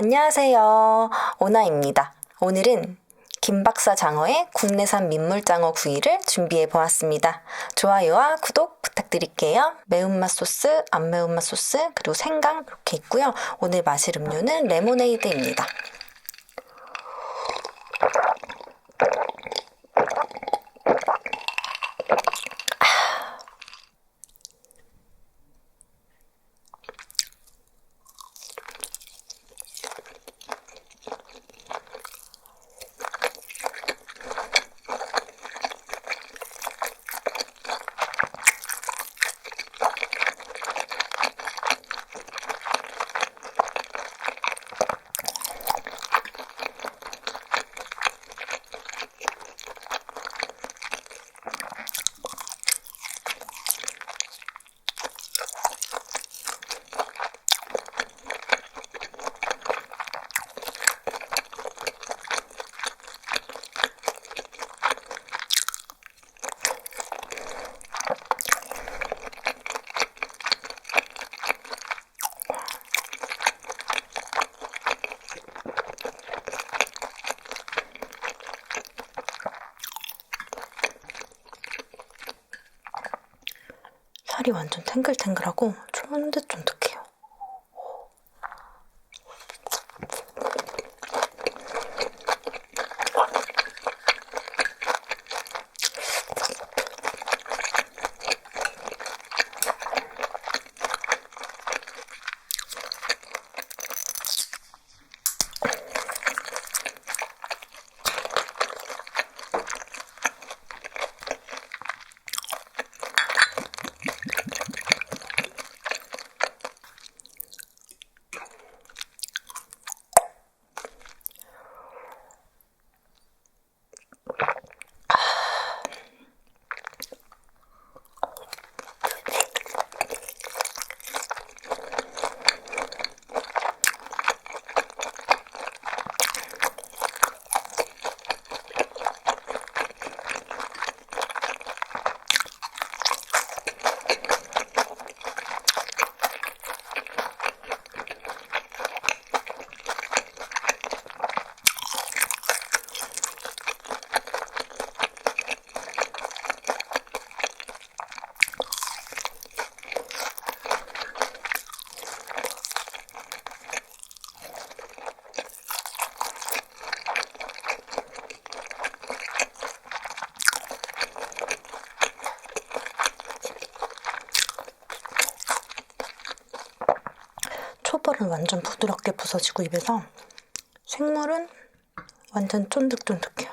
안녕하세요. 오나입니다. 오늘은 김박사 장어의 국내산 민물장어 구이를 준비해 보았습니다. 좋아요와 구독 부탁드릴게요. 매운맛 소스, 안 매운맛 소스, 그리고 생강 이렇게 있고요. 오늘 마실 음료는 레모네이드입니다. 살이 완전 탱글탱글하고 쫀득쫀득해요. 초벌은 완전 부드럽게 부서지고 입에서 생물은 완전 쫀득쫀득해요.